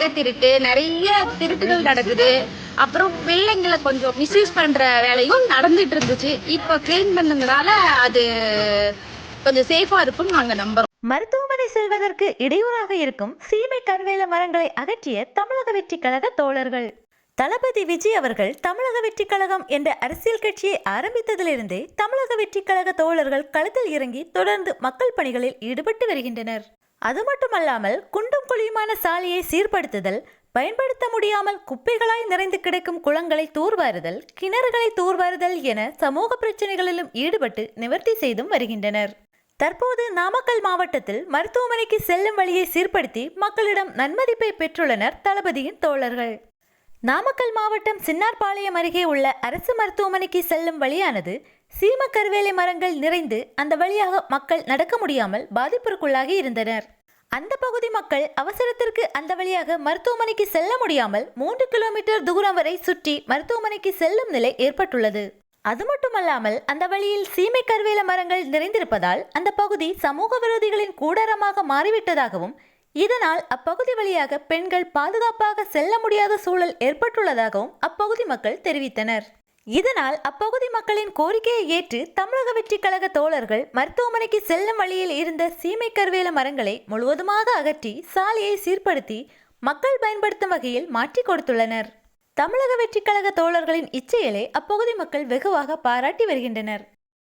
நகை திருட்டு நிறைய திருட்டுகள் நடக்குது. அப்புறம் பிள்ளைங்களை கொஞ்சம் மிஸ்யூஸ் பண்ற வேலையும் நடந்துட்டு இருந்துச்சு. இப்போ கிளீன் பண்ணதுனால அது கொஞ்சம் சேஃபா இருக்கும்னு நாங்க நம்புறோம். மருத்துவமனை செல்வதற்கு இடையூறாக இருக்கும் சீமை கருவேல மரங்களை அகற்றிய தமிழக வெற்றி கழக தோழர்கள். தளபதி விஜய் அவர்கள் தமிழக வெற்றி கழகம் என்ற அரசியல் கட்சியை ஆரம்பித்ததிலிருந்தே தமிழக வெற்றி கழக தோழர்கள் களத்தில் இறங்கி தொடர்ந்து மக்கள் பணிகளில் ஈடுபட்டு வருகின்றனர். அது மட்டுமல்லாமல் குண்டும் குழியுமான சாலையை சீர்படுத்துதல் பயன்படுத்த முடியாமல் குப்பைகளாய் நிறைந்து கிடக்கும் குளங்களை தூர்வாருதல் கிணறுகளை தூர்வாருதல் என சமூக பிரச்சனைகளிலும் ஈடுபட்டு நிவர்த்தி செய்தும் வருகின்றனர். தற்போது நாமக்கல் மாவட்டத்தில் மருத்துவமனைக்கு செல்லும் வழியை சீர்படுத்தி மக்களிடம் நன்மதிப்பை பெற்றுள்ளனர் தளபதியின் தோழர்கள். நாமக்கல் மாவட்டம் சின்னார்பாளையம் அருகே உள்ள அரசு மருத்துவமனைக்கு செல்லும் வழியானது சீம கருவேலை மரங்கள் நிறைந்து அந்த வழியாக மக்கள் நடக்க முடியாமல் பாதிப்பிற்குள்ளாகி இருந்தனர். அந்த பகுதி மக்கள் அவசரத்திற்கு அந்த வழியாக மருத்துவமனைக்கு செல்ல முடியாமல் மூன்று கிலோமீட்டர் தூரம் வரை சுற்றி மருத்துவமனைக்கு செல்லும் நிலை ஏற்பட்டுள்ளது. அது மட்டுமல்லாமல் அந்த வழியில் சீமை கருவேல மரங்கள் நிறைந்திருப்பதால் அந்த பகுதி சமூக விரோதிகளின் கூடாரமாக மாறிவிட்டதாகவும் இதனால் அப்பகுதி வழியாக பெண்கள் பாதுகாப்பாக செல்ல முடியாத சூழல் ஏற்பட்டுள்ளதாகவும் அப்பகுதி மக்கள் தெரிவித்தனர். இதனால் அப்பகுதி மக்களின் கோரிக்கையை ஏற்று தமிழக வெற்றி கழக தோழர்கள் மருத்துவமனைக்கு செல்லும் வழியில் இருந்த சீமை கருவேல மரங்களை முழுவதுமாக அகற்றி சாலையை சீர்படுத்தி மக்கள் பயன்படுத்தும் வகையில் மாற்றி கொடுத்துள்ளனர். தமிழக வெற்றி கழக தோழர்களின் இச்செயலை அப்பகுதி மக்கள் வெகுவாக பாராட்டி வருகின்றனர்.